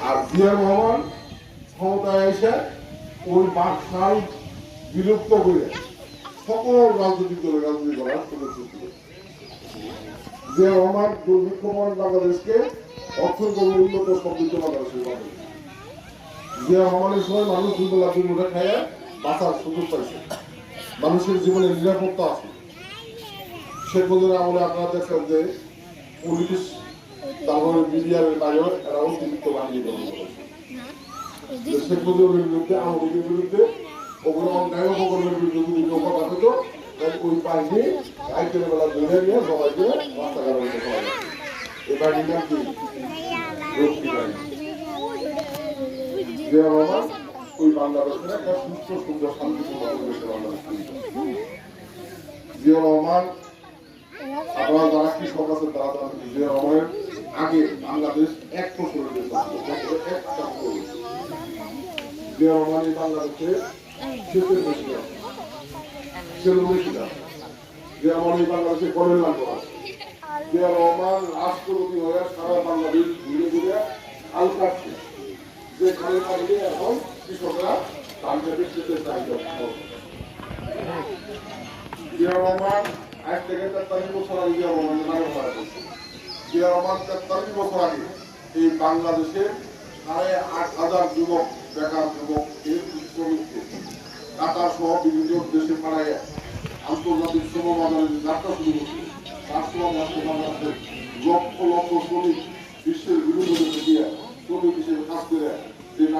আর জিয়া রহমান ক্ষমতায় এসে ওই বাকশাল বিলুপ্ত করে সকল রাজনৈতিক দলের রাজনীতি করার সুযোগ সৃষ্টি করেছে রহমান দুর্ভিক্ষমান বাংলাদেশকে অর্থনৈতিক উন্নত সমৃদ্ধ বাংলাদেশের বানাবে জিয়া রহমানের সময় মানুষ দুবেলা দুমুঠে খাইয়ে বাঁচার মানুষের জীবনে নিরাপত্তা আছে। শেখ মুজিবের আমলে আপনারা দেখছেন যে পুলিশ, তারপরে মিডিয়ার বাইরে এরা অতিরিক্ত গ্রহণ করেছে। শেখ মুজিবের বিরুদ্ধে, আওয়ামী বিরুদ্ধে, ওগুলো অন্যায় অপকর্মের বিরুদ্ধে যদি কেউ বেলা ধরে নিয়ে সবাইকে রাস্তাঘাটের মধ্যে এই বাহিনীর জিয়া রহমান, ওই বাংলাদেশের একটা সুস্থ, সুন্দর, শান্তিপূর্ণ পরিবেশে বাংলাদেশ। জিয়া রহমান, আপনারা যারা কৃষক আছে আগে বাংলাদেশ এক ফসলের দেশ ছিল। বছরে এক চাষ করে। জিয়া রহমান এই বাংলাদেশে সেচের বেশি না সেচের বেশি না জিয়া রহমান এই বাংলাদেশে রাষ্ট্রপতি হয়ে সারা বাংলাদেশ ঘুরে ঘুরে হাল কাটছে যে পানিতে এখন কৃষকরা সেচের চাহিদা করে। জিয়া এই বাংলাদেশের সাড়ে আট হাজার যুবক বেকার যুবক শ্রমিককে কাতার সহ বিভিন্ন দেশে পাড়ায় আন্তর্জাতিক শ্রম বাজারে যাত্রা শুরু লক্ষ লক্ষ শ্রমিক বিশ্বের বিভিন্ন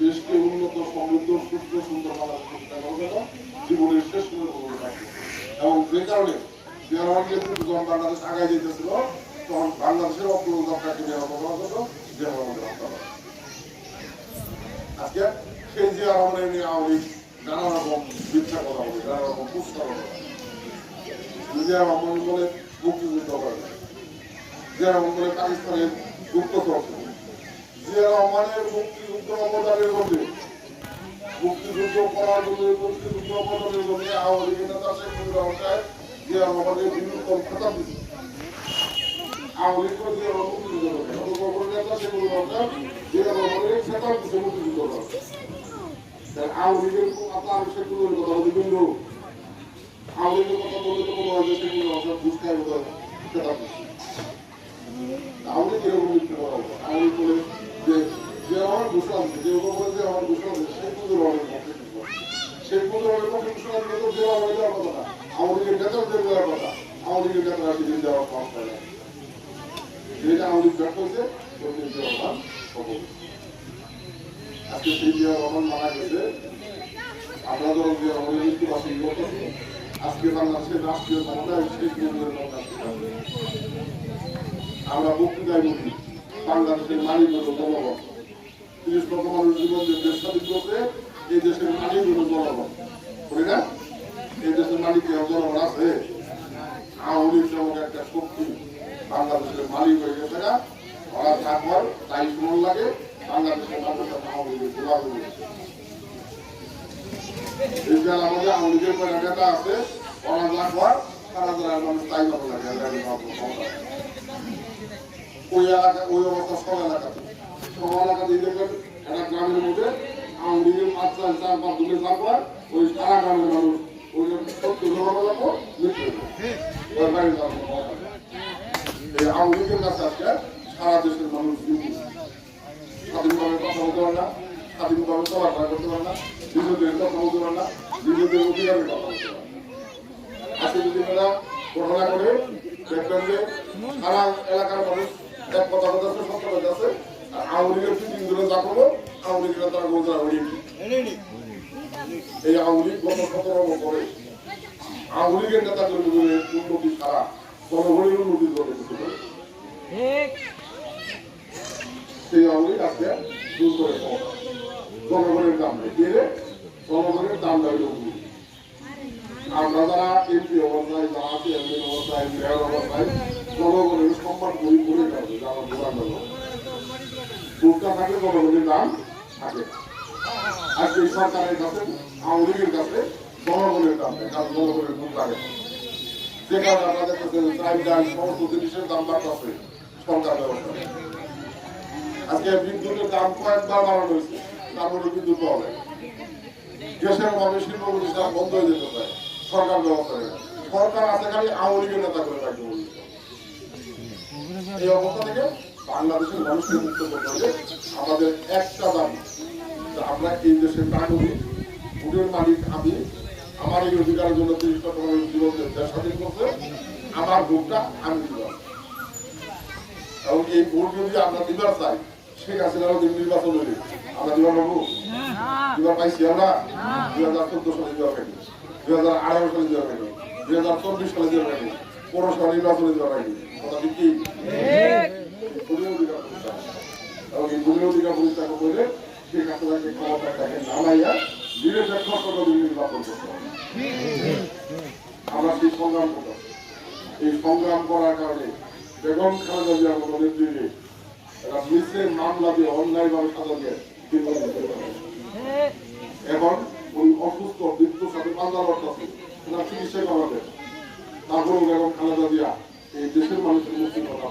দেশকে উন্নত, সমৃদ্ধ, সুস্থ, সুন্দর বাংলাদেশ প্রতিষ্ঠা করার জন্য জীবনের শেষ পর্যন্ত থাকবে এবং যে কারণে যখন বাংলাদেশ আগায় যেতেছিল, তখন বাংলাদেশের অগ্রগতাকে নিরাপদ করার জন্য জিয়া রহমানের হত্যা করে আজকে সেই জিয়া রহমানের নিয়ে আওয়ামী নানা রকম মিথ্যা কথা বলে, নানা রকম কুস্কার কথা জিয়া রহমান বলে মুক্তিযুদ্ধ করে জিয়া রহমান বলে পাকিস্তানের গুপ্তচর ছিল। জিয়া রহমানের মুক্তিযুদ্ধ অবদানের মধ্যে, মুক্তিযুদ্ধ করার জন্য মুক্তিযুদ্ধ অবদানের জন্য আওয়ামী লীগের নেতা শেখ মুজিবুর রহমান জিয়া রহমানের বীরত্তম খেতাব দিচ্ছে আওয়ামী লীগ করে জিয়া রহমান মুক্তিযুদ্ধ করে নেতা শেখ মুজিবুর রহমান জিয়া রহমানের খেতাব দিচ্ছে মুক্তিযুদ্ধ আওয়ামী লীগের আপনার শেখ মুজিবুর কথা বলতে কিন্তু আওয়ামী লীগের কথা বলতে তো কোনো হয় শেখ আওয়ামী লীগ এরকম কথা আওয়ামী লীগ যে যে আমার ঘোষণা যে ওপর যে আমার ঘোষণা দিচ্ছে শেখ মুজিবুর রহমানের পক্ষে কিন্তু। শেখ মুজিবুর রহমানের পক্ষে ঘোষণা দিলে তো দেওয়া হয়ে যাওয়ার কথা না। লীগের নেতাদের দেওয়ার কথা লীগের নেতারা সেদিন দেওয়ার পাস পায় না। যেটা লীগ ব্যর্থ হয়েছে জিয়া রহমান সফল আজকে সেই জিয়া রহমান মারা গেছে। আমরা যখন জিয়া রহমানের মৃত্যু বাসী আজকে বাংলাদেশের রাষ্ট্রীয় রহমান আমরা বক্তৃতায় বলি বাংলাদেশের হলো জনগণ। তিরিশ লক্ষ মানুষ জীবন যে দেশ স্বাধীন করছে এই দেশের হলো জনগণ। বলি না? এই দেশের মালিক জনগণ আছে? আওয়ামী নামক একটা শক্তি, বাংলাদেশের মালিক হয়ে গেছে না? ওরা থাকবার তাই শুনুন লাগে, বাংলাদেশের মানুষ এখন আওয়ামী লীগের গোলাম আমাদের আওয়ামী লীগের নেতা আছে, ওরা যা কর তারা যারা মানুষ তাই ভালো লাগে এরা কোনো ক্ষমতা নেই। ওই এলাকা, ওই অবস্থা সব এলাকাতে সব এলাকাতে দেখবেন একটা গ্রামের মধ্যে আওয়ামী লীগের মাত্রা চার পাঁচ দূরে যাওয়ার ওই সারা গ্রামের মানুষ, ওই সত্তর জনগণের পর মৃত্যু লীগের কাছে আজকে সারা দেশের মানুষ স্বাধীনভাবে কথা বলতে পারে না, স্বাধীনভাবে চলাফেরা করতে পারে না, নিজেদের কথা বলতে পারে না, নিজেদের অধিকারের কথা বলতে পারে আজকে যদি তারা ঘটনা করে দেখবেন যে সারা এলাকার মানুষ এক কথা কথা আছে কথা আছে। আর আওয়ামী ফিটিং ধরে যা করব? আওয়ামী লীগের তারা বলতে হবে এই আওয়ামী লীগ গত সতেরো বছরে আওয়ামী লীগের নেতা কর্মীদের উন্নতি ছাড়া জনগণের উন্নতি করবে কিছু করে সেই আওয়ামী লীগ আজকে দূর করে। জনগণের দাম নেই। রে? জনগণের দাম উন্নতি আমরা যারা এমপি অবস্থায়, যারা আছি, এমপি অবস্থায়, মেয়র অবস্থায় দাম থাকে। আজকে সরকারের কাছে, আওয়ামী লীগের কাছে জনগণের দাম নেই কারণ জনগণের দুধ লাগে। যে কারণে আমরা দেখতেছেন চাল সরকার ব্যবস্থা। আজকে বিদ্যুতের দাম কয়েকবার বাড়ানো হয়েছে, তারপরে বিদ্যুৎ পাওয়া যায় দেশের মানুষ শিল্প প্রতিষ্ঠান বন্ধ হয়ে যেতে চায় সরকার ব্যবস্থা সরকার আছে খালি আওয়ামী লীগের নেতা করে রাখবে এই অবস্থা বাংলাদেশের মানুষকে মুক্ত করতে হবে। আমাদের একটা দাবি আমরা এই দেশের নাগরিক ভোটের মালিক আমি, আমার এই অধিকারের জন্য জীবনকে স্বাধীন করছে আমার ভোটটা আমি দিলাম এবং এই ভোট যদি আমরা দিবার চাই, শেখ হাসিনারও দিন নির্বাচন হইলে আমরা দিবার পাবো দিবার পাইছি আমরা? দুই হাজার চোদ্দ সালে দিবার পাইনি। দুই হাজার আঠারো সালে দিবার পাইনি। দুই হাজার চব্বিশ সালে দিবার পাইনি। পনেরো সালে নির্বাচনে দিবার পাইনি কথা ঠিক কি? ভূমি অধিকার প্রতিষ্ঠা এবং এই ভূমি অধিকার প্রতিষ্ঠা করে শেখ হাসিনাকে ক্ষমতা তাকে নামাইয়া নিরপেক্ষ পদ্ধতি নির্বাচন করতে হবে। আমরা সেই সংগ্রাম এই সংগ্রাম করার কারণে বেগম খালেদা জিয়ার মতো নেতৃত্বে একটা মিসের মামলা দিয়ে অন্যায়ভাবে সাজা দিয়ে দীর্ঘদিন ধরে চলে। ওই অসুস্থ মৃত্যুর সাথে ওনার চিকিৎসা করাবে তারপরেও বেগম খালেদা জিয়া এই দেশের মানুষের মুক্তির কথা